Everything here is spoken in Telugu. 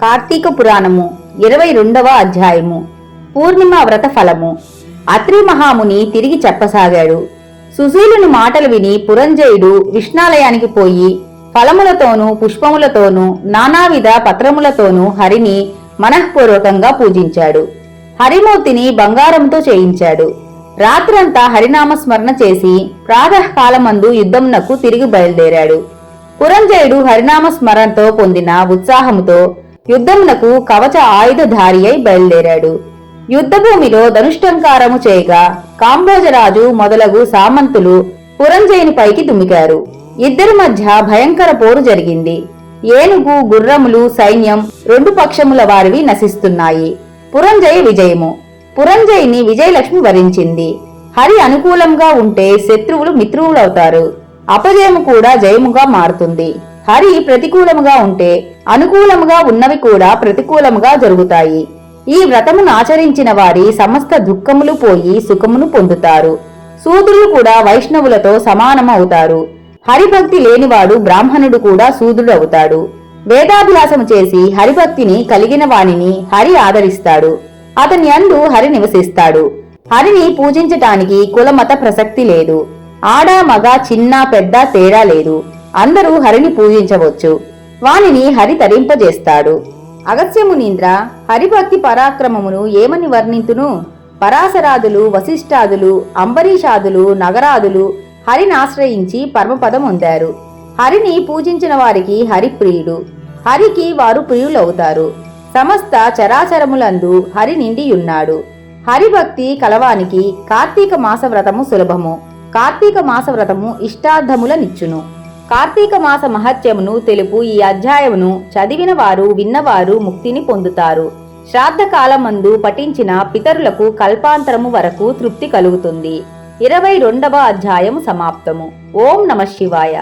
కార్తీక పురాణము ఇరవై రెండవ అధ్యాయము. పూర్ణిమ వ్రత ఫలము. అత్రి మహాముని తిరిగి చెప్పసాగాడు. సుశీలుని మాటలు విని పురంజయుడు విష్ణాలయానికి పోయి ఫలములతోనూ పుష్పములతోనూ నానావిధ పత్రములతోనూ హరిని మనఃపూర్వకంగా పూజించాడు. హరిమూర్తిని బంగారంతో చేయించాడు. రాత్రంతా హరినామ స్మరణ చేసి ప్రాతకాలమందు యుద్ధమునకు తిరిగి బయలుదేరాడు. పురంజయుడు హరినామ స్మరణతో పొందిన ఉత్సాహముతో యుద్ధమునకు కవచ ఆయుధధారి అయి బయలుదేరాడు. యుద్ధభూమిలో ధనుష్టంకారము చేయగా కాంబోజరాజు మొదలగు సామంతులు పురంజయుని పైకి దుమికారు. ఇద్దరి మధ్య భయంకర పోరు జరిగింది. ఏనుగు గుర్రములు సైన్యం రెండు పక్షముల వారివి నశిస్తున్నాయి. పురంజయ విజయము. పురంజయిని విజయలక్ష్మి వరించింది. హరి అనుకూలంగా ఉంటే శత్రువులు మిత్రువులవుతారు. అపజయము కూడా జయముగా మారుతుంది. హరి ప్రతికూలముగా ఉంటే అనుకూలముగా ఉన్నవి కూడా ప్రతికూలముగా జరుగుతాయి. ఈ వ్రతమును ఆచరించిన వారి సమస్త దుఃఖములు పోయి సుఖమును పొందుతారు. సూదులు కూడా వైష్ణవులతో సమానమవుతారు. హరిభక్తి లేనివాడు బ్రాహ్మణుడు కూడా సూదుడు అవుతాడు. వేదాభ్యాసము చేసి హరిభక్తిని కలిగిన వానిని హరి ఆదరిస్తాడు. అతని అందు హరి నివసిస్తాడు. హరిని పూజించటానికి కులమత ప్రసక్తి లేదు. ఆడ మగ చిన్న పెద్ద తేడా లేదు. అందరూ హరిని పూజించవచ్చు. వానిని హరి తరింపజేస్తాడు. అగస్త్యమునీంద్ర హరిభక్తి పరాక్రమమును ఏమని వర్ణింతును? పరాశరాదులు వశిష్ఠాదులు అంబరీషాదులు నగరాదులు హరిని ఆశ్రయించి పరమపదం పొందారు. హరిని పూజించిన వారికి హరిప్రియుడు. హరికి వారు ప్రియులవుతారు. సమస్త చరాచరములందు హరి నిండియున్నాడు. హరిభక్తి కలవానికి కార్తీక మాస వ్రతము సులభము. కార్తీక మాస వ్రతము ఇష్టార్థములనిచ్చును. కార్తీక మాస మహత్యమును తెలుపు ఈ అధ్యాయమును చదివిన వారు విన్నవారు ముక్తిని పొందుతారు. శ్రాద్ధ కాలమందు పఠించిన పితరులకు కల్పాంతరము వరకు తృప్తి కలుగుతుంది. ఇరవై రెండవ అధ్యాయము సమాప్తము. ఓం నమ శివాయ.